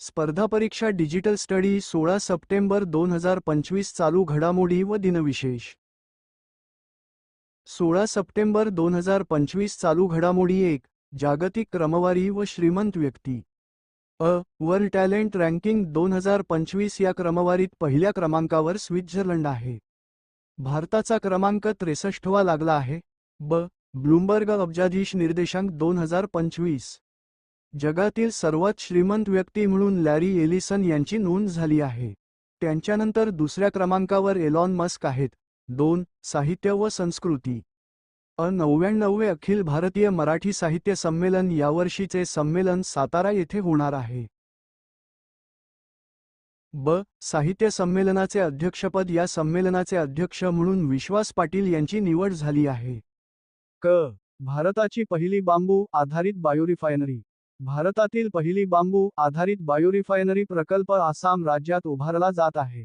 स्पर्धा परीक्षा digital study सोळा सप्टेंबर दोन हजार पंचवीस चालू घडामोडी व दिनविशेष. सोळा सप्टेंबर दोन हजार पंचवीस चालू घडामोडी एक जागतिक क्रमवारी व श्रीमंत व्यक्ती. अ वर्ल्ड टॅलेंट रँकिंग दोन हजार पंचवीस या क्रमवारीत पहिल्या क्रमांकावर स्वित्झर्लंड आहे. भारताचा क्रमांक त्रेसष्टवा लागला आहे. ब ब्लूमबर्ग अब्जाधीश निर्देशांक दोन हजार पंचवीस. जगातील सर्वात श्रीमंत व्यक्ती म्हणून लॅरी एलिसन यांची नोंद झाली आहे. त्यांच्यानंतर दुसऱ्या क्रमांकावर एलॉन मस्क आहेत. दोन साहित्य व संस्कृती. अ नव्याण्णवे अखिल भारतीय मराठी साहित्य संमेलन यावर्षीचे संमेलन सातारा येथे होणार आहे. ब साहित्य संमेलनाचे अध्यक्षपद या संमेलनाचे अध्यक्ष म्हणून विश्वास पाटील यांची निवड झाली आहे. क भारताची पहिली बांबू आधारित बायोरिफायनरी. भारतातील पहिली बांबू आधारित बायोरिफायनरी प्रकल्प आसाम राज्यात उभारला जात आहे.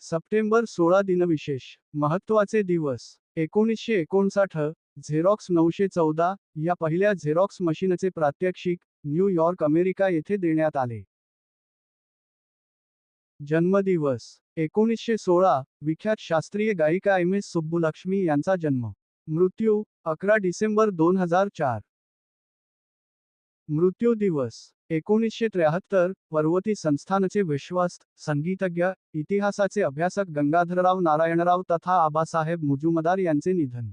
सप्टेंबर सोळा दिनविशेष महत्त्वाचे दिवस एकोणीसशे एकोणसाठ झेरॉक्स नऊशे चौदा या पहिल्या झेरॉक्स मशीनचे प्रात्यक्षिक न्यूयॉर्क अमेरिका येथे देण्यात आले. जन्मदिवस एकोणीसशे सोळा विख्यात शास्त्रीय गायिका एम एस सुब्बुलक्ष्मी यांचा जन्म. मृत्यू अकरा डिसेंबर दोन हजार चार. मृत्यू दिवस. एकोणीसशे त्र्याहत्तर पर्वती संस्थानचे विश्वास्त संगीतज्ञ इतिहासाचे अभ्यासक गंगाधरराव नारायणराव तथा आबासाहेब मुजुमदार यांचे निधन.